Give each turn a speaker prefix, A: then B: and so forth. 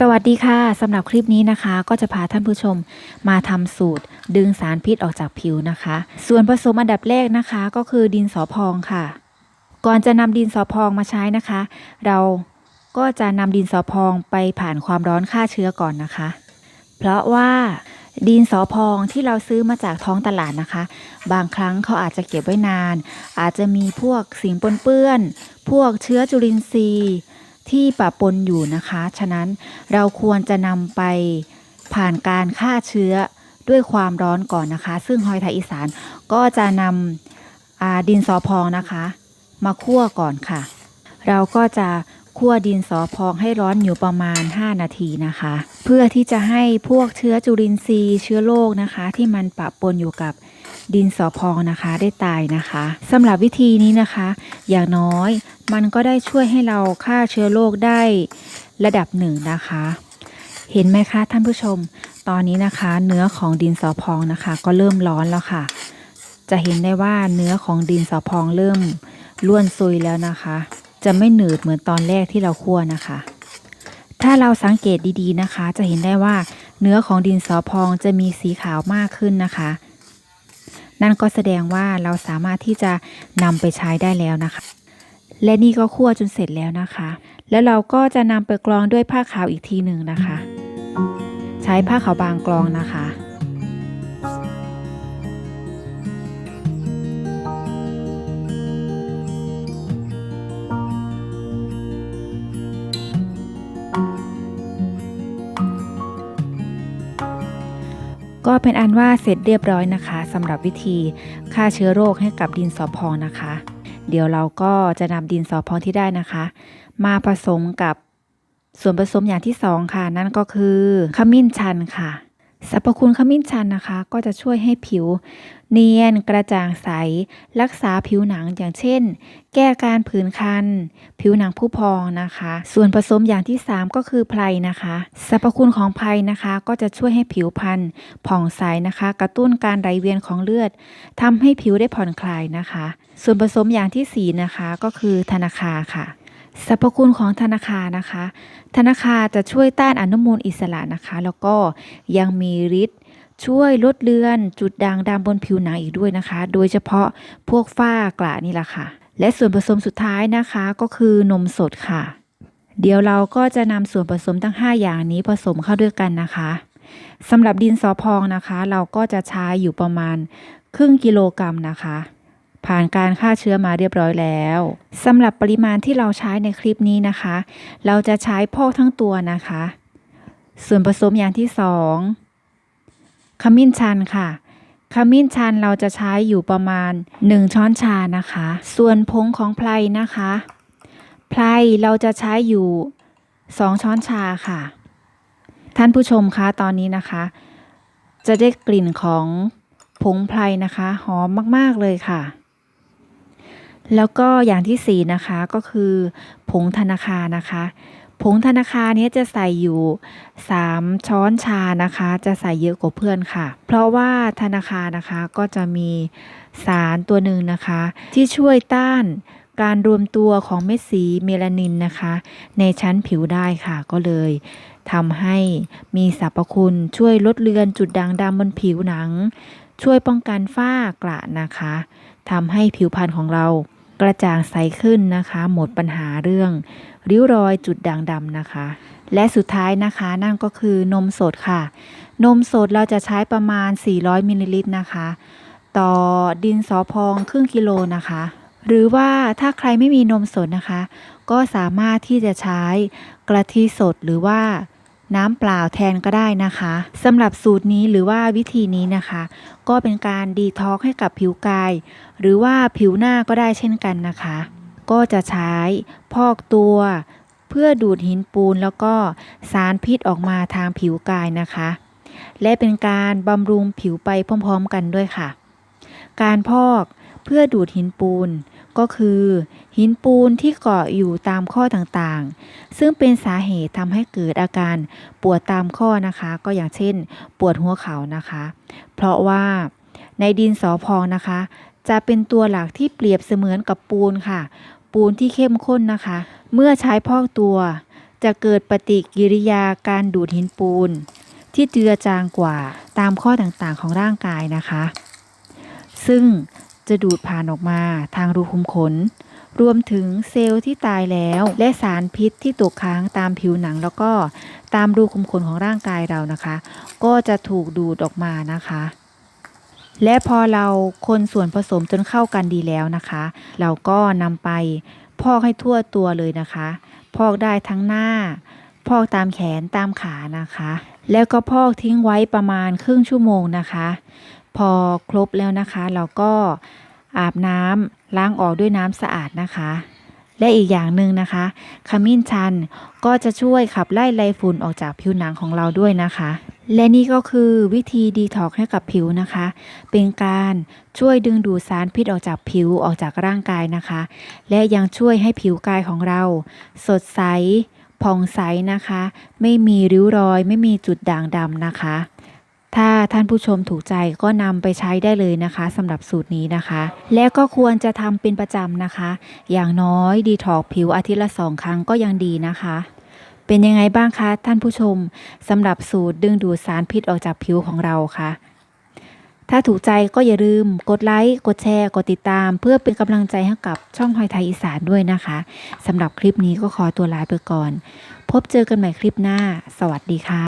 A: สวัสดีค่ะสำหรับคลิปนี้นะคะ ก็จะพาท่านผู้ชมมาทำสูตร ดึงสารพิษออกจากผิวนะคะ ส่วนผสมอันดับแรกนะคะ ก็คือดินสอพองค่ะ ก่อนจะนำดินสอพองมาใช้นะคะ เราก็จะนำดินสอพองไปผ่านความร้อนฆ่าเชื้อก่อนนะคะ เพราะว่าดินสอพองที่เราซื้อมาจากท้องตลาดนะคะ บางครั้งเขาอาจจะเก็บไว้นาน อาจจะมีพวกสิ่งปนเปื้อน พวกเชื้อจุลินทรีย์ ที่ปะปนอยู่นะคะ ฉะนั้นเราควรจะนำไปผ่านการฆ่าเชื้อด้วยความร้อนก่อนนะคะ ซึ่งหอยไทยอีสานก็จะนำดินสอพองนะคะ มาคั่วก่อนค่ะ เราก็จะคั่วดินสอพองให้ร้อนอยู่ประมาณ 5 นาทีนะคะ เพื่อที่จะให้พวกเชื้อจุลินทรีย์เชื้อโรคนะคะ ที่มันปะปนอยู่กับ ดินสอพองนะคะได้ตายนะคะสำหรับวิธีนี้นะคะ อย่างน้อยมันก็ได้ช่วยให้เราฆ่าเชื้อโรคได้ระดับหนึ่งนะคะ เห็นไหมคะท่านผู้ชม ตอนนี้นะคะ เนื้อของดินสอพองนะคะ ก็เริ่มร้อนแล้วค่ะ จะเห็นได้ว่าเนื้อของดินสอพองเริ่มล้วนซุยแล้วนะคะ จะไม่หนืดเหมือนตอนแรกที่เราคั่วนะคะ ถ้าเราสังเกตดีๆนะคะ จะเห็นได้ว่าเนื้อของดินสอพองจะมีสีขาวมากขึ้นนะคะ นั่นก็แสดงว่าเราสามารถที่จะนำไปใช้ได้แล้วนะคะ และนี่ก็คั่วจนเสร็จแล้วนะคะ แล้วเราก็จะนำไปกรองด้วยผ้าขาวอีกทีหนึ่งนะคะ ใช้ผ้าขาวบางกรองนะคะ ก็เป็นอันว่าเสร็จเรียบร้อยนะคะสำหรับวิธีฆ่าเชื้อโรคให้กับดินสอพองนะคะ เดี๋ยวเราก็จะนำดินสอพองที่ได้นะคะ มาผสมกับส่วนผสมอย่างที่สองค่ะ นั่นก็คือขมิ้นชันค่ะ สรรพคุณขมิ้นชันนะคะ ก็จะช่วยให้ผิว เนียนกระจ่างใส รักษาผิวหนังอย่างเช่น แก้การผื่นคัน ผิวหนังผู้พองนะคะ ส่วนผสมอย่างที่ 3 ก็คือไพรนะคะสรรพคุณของไพรนะคะ ก็จะช่วยให้ผิวพรรณผ่องใสนะคะ กระตุ้นการไหลเวียนของเลือดทำให้ผิวได้ผ่อนคลายนะคะ ส่วนผสมอย่างที่4นะคะก็คือธนาคาค่ะ สรรพคุณของธนาคารนะคะ ธนาคารจะช่วยต้านอนุมูลอิสระนะคะ แล้วก็ยังมีฤทธิ์ช่วยลดเลือนจุดด่างดำบนผิวหนังอีกด้วยนะคะ โดยเฉพาะพวกฝ้ากระนี่แหละค่ะ และส่วนผสมสุดท้ายนะคะก็คือนมสดค่ะ เดี๋ยวเราก็จะนำส่วนผสมทั้ง 5 อย่างนี้ผสมเข้าด้วยกันนะคะสำหรับดินสอพองนะคะ เราก็จะใช้อยู่ประมาณครึ่งกิโลกรัมนะคะ ผ่านการฆ่าเชื้อมาเรียบร้อยแล้วสำหรับปริมาณที่เราใช้ในคลิปนี้นะคะ เราจะใช้พอกทั้งตัวนะคะ ส่วนผสมอย่างที่สองขมิ้นชันค่ะขมิ้นชันเราจะใช้อยู่ประมาณ 1 ช้อนชานะคะ ส่วนผงของไพรนะคะไพรเราจะใช้อยู่ 2 ช้อนชาค่ะ ท่านผู้ชมคะตอนนี้นะคะ จะได้กลิ่นของผงไพรนะคะ หอมมาก ๆ เลยค่ะ แล้วก็อย่างที่สี่นะคะก็คือผงธนาคารนะคะผงธนาคารนี้จะใส่อยู่ 3 ช้อนชานะคะ จะใส่เยอะกว่าเพื่อนค่ะ เพราะว่าธนาคารนะคะก็จะมีสารตัวหนึ่งนะคะ ที่ช่วยต้านการรวมตัวของเม็ดสีเมลานินนะคะ ในชั้นผิวได้ค่ะก็เลยทำให้มีสรรพคุณช่วยลดเลือนจุดด่างดำบนผิวหนัง ช่วยป้องกันฝ้ากระนะคะทำให้ผิวพรรณของเรา กระจ่างใสขึ้นนะคะ หมดปัญหาเรื่อง ริ้วรอยจุดด่างดำนะคะ และสุดท้ายนะคะนั่นก็คือนมสดค่ะ นมสดเราจะใช้ประมาณ 400มิลลิลิตรนะคะ ต่อดินสอพองครึ่งกิโลนะคะ หรือว่าถ้าใครไม่มีนมสดนะคะ ก็สามารถที่จะใช้กะทิสดหรือว่า น้ำเปล่าแทนก็ได้นะคะสำหรับสูตรนี้หรือว่าวิธีนี้นะคะ ก็เป็นการดีท็อกให้กับผิวกาย หรือว่าผิวหน้าก็ได้เช่นกันนะคะ ก็จะใช้พอกตัว เพื่อดูดหินปูนแล้วก็สารพิษออกมาทางผิวกายนะคะ และเป็นการบำรุงผิวไปพร้อมๆกันด้วยค่ะ การพอกเพื่อดูดหินปูน ก็คือ หินปูนที่เกาะอยู่ตามข้อต่างๆ ซึ่งเป็นสาเหตุทำให้เกิดอาการปวดตามข้อนะคะ ก็อย่างเช่น ปวดหัวเข่านะคะ เพราะว่าในดินสอพองนะคะ จะเป็นตัวหลักที่เปรียบเสมือนกับปูนค่ะ ปูนที่เข้มข้นนะคะ เมื่อใช้พอกตัว จะเกิดปฏิกิริยาการดูดหินปูน ที่เจือจางกว่าตามข้อต่างๆของร่างกายนะคะ ซึ่ง จะดูดผ่านออกมาทางรูขุมขน รวมถึงเซลล์ที่ตายแล้ว และสารพิษที่ตกค้างตามผิวหนัง แล้วก็ตามรูขุมขนของร่างกายเรานะคะ ก็จะถูกดูดออกมานะคะ และพอเราคนส่วนผสมจนเข้ากันดีแล้วนะคะ เราก็นำไปพอกให้ทั่วตัวเลยนะคะ พอกได้ทั้งหน้า พอกตามแขนตามขานะคะ แล้วก็พอกทิ้งไว้ประมาณครึ่งชั่วโมงนะคะ พอครบแล้วนะคะ เราก็อาบน้ำล้างออกด้วยน้ำสะอาดนะคะ และอีกอย่างหนึ่งนะคะขมิ้นชันก็จะช่วยขับไล่ไรฝุ่นออกจากผิวหนังของเราด้วยนะคะ และนี่ก็คือวิธีดีท็อกให้กับผิวนะคะ เป็นการช่วยดึงดูดสารพิษออกจากผิวออกจากร่างกายนะคะ และยังช่วยให้ผิวกายของเรา สดใสผ่องใสนะคะ ไม่มีริ้วรอย ไม่มีจุดด่างดำนะคะ ถ้าท่านผู้ชมถูกใจก็นำไปใช้ได้เลยนะคะสำหรับสูตรนี้นะคะ และก็ควรจะทำเป็นประจำนะคะ อย่างน้อยดีทอกผิวอาทิตย์ละสองครั้งก็ยังดีนะคะ เป็นยังไงบ้างคะท่านผู้ชมสำหรับสูตรดึงดูดสารพิษออกจากผิวของเราค่ะถ้าถูกใจก็อย่าลืมกดไลค์ กดแชร์ กดติดตาม เพื่อเป็นกำลังใจให้กับช่องหอยไทยอีสานด้วยนะคะสำหรับคลิปนี้ก็ขอตัวลาไปก่อน พบเจอกันใหม่คลิปหน้า สวัสดีค่ะ